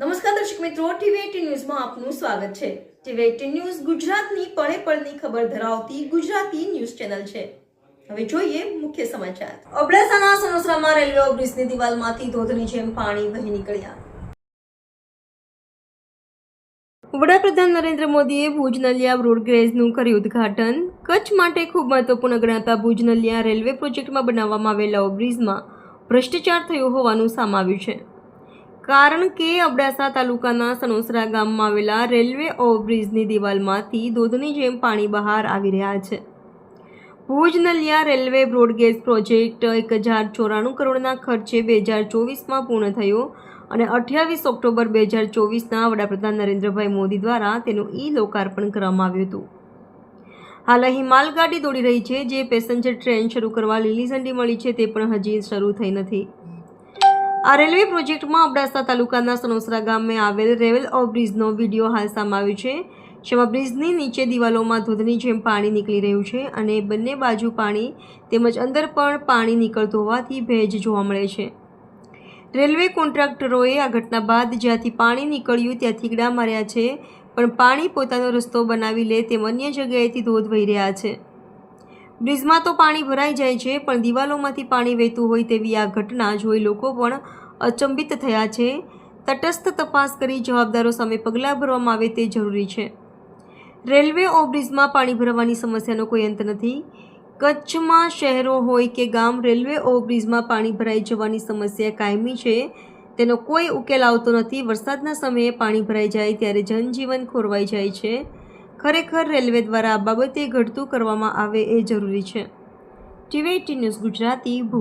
નમસ્કાર દર્શક મિત્રો ટીવી ન્યૂઝમાં આપનું સ્વાગત છે. ટીવી એટીન ન્યૂઝ ગુજરાતની પળે પળની ખબર ધરાવતી ગુજરાતી ન્યૂઝ ચેનલ છે. હવે જોઈએ મુખ્ય સમાચાર. અબડાસાના સનોસરામાં રેલવે ઓવરબ્રિજની દિવાલમાંથી ધોધની જેમ પાણી વહી નીકળ્યા. વડાપ્રધાન નરેન્દ્ર મોદીએ ભુજ નલિયા બ્રોડગેજનું કર્યું ઉદ્ઘાટન. કચ્છ માટે ખૂબ મહત્વપૂર્ણ ગણાતા ભુજ નલિયા રેલવે પ્રોજેક્ટમાં બનાવવામાં આવેલા ઓબ્રિજમાં ભ્રષ્ટાચાર થયો હોવાનું સામાવ્યું છે. કારણ કે અબડાસા તાલુકાના સનોસરા ગામમાં આવેલા રેલવે ઓવરબ્રિજની દિવાલમાંથી ધોધની જેમ પાણી બહાર આવી રહ્યા છે. Bhuj Naliya railway broad gauge project એક હજાર ચોરાણું કરોડના ખર્ચે બે હજાર ચોવીસમાં પૂર્ણ થયો અને અઠ્યાવીસ ઓક્ટોબર બે હજાર ચોવીસના વડાપ્રધાન નરેન્દ્રભાઈ મોદી દ્વારા તેનું ઈ લોકાર્પણ કરવામાં આવ્યું હતું. હાલ અહીં માલગાડી દોડી રહી છે, જે પેસેન્જર ટ્રેન શરૂ કરવા લીલી ઝંડી મળી છે, તે પણ હજી શરૂ થઈ નથી. આ રેલવે પ્રોજેક્ટમાં અબડાસા તાલુકાના સનોસરા ગામે આવેલ રેલ ઓવરબ્રિજનો વીડિયો હાલ સામે આવ્યો છે, જેમાં બ્રિજની નીચે દિવાલોમાં ધોધની જેમ પાણી નીકળી રહ્યું છે અને બંને બાજુ પાણી તેમજ અંદર પણ પાણી નીકળતું હોવાથી ભેજ જોવા મળે છે. રેલવે કોન્ટ્રાક્ટરોએ આ ઘટના બાદ જ્યાંથી પાણી નીકળ્યું ત્યાંથી ગડા માર્યા છે, પણ પાણી પોતાનો રસ્તો બનાવી લે તેમ અન્ય જગ્યાએથી ધોધ વહી રહ્યા છે. બ્રિજમાં તો પાણી ભરાઈ જાય છે, પણ દિવાલોમાંથી પાણી વહેતું હોય તેવી આ ઘટના જોઈ લોકો પણ અચંબિત થયા છે. તટસ્થ તપાસ કરી જવાબદારો સામે પગલાં ભરવામાં આવે તે જરૂરી છે. રેલવે ઓવરબ્રિજમાં પાણી ભરવાની સમસ્યાનો કોઈ અંત નથી. કચ્છમાં શહેરો હોય કે ગામ, રેલવે ઓવરબ્રિજમાં પાણી ભરાઈ જવાની સમસ્યા કાયમી છે. તેનો કોઈ ઉકેલ આવતો નથી. વરસાદના સમયે પાણી ભરાઈ જાય ત્યારે જનજીવન ખોરવાઈ જાય છે. ખરેખર રેલવે દ્વારા આ બાબતે ઘડતું કરવામાં આવે એ જરૂરી છે. ટીવી ન્યૂઝ ગુજરાતી ભૂ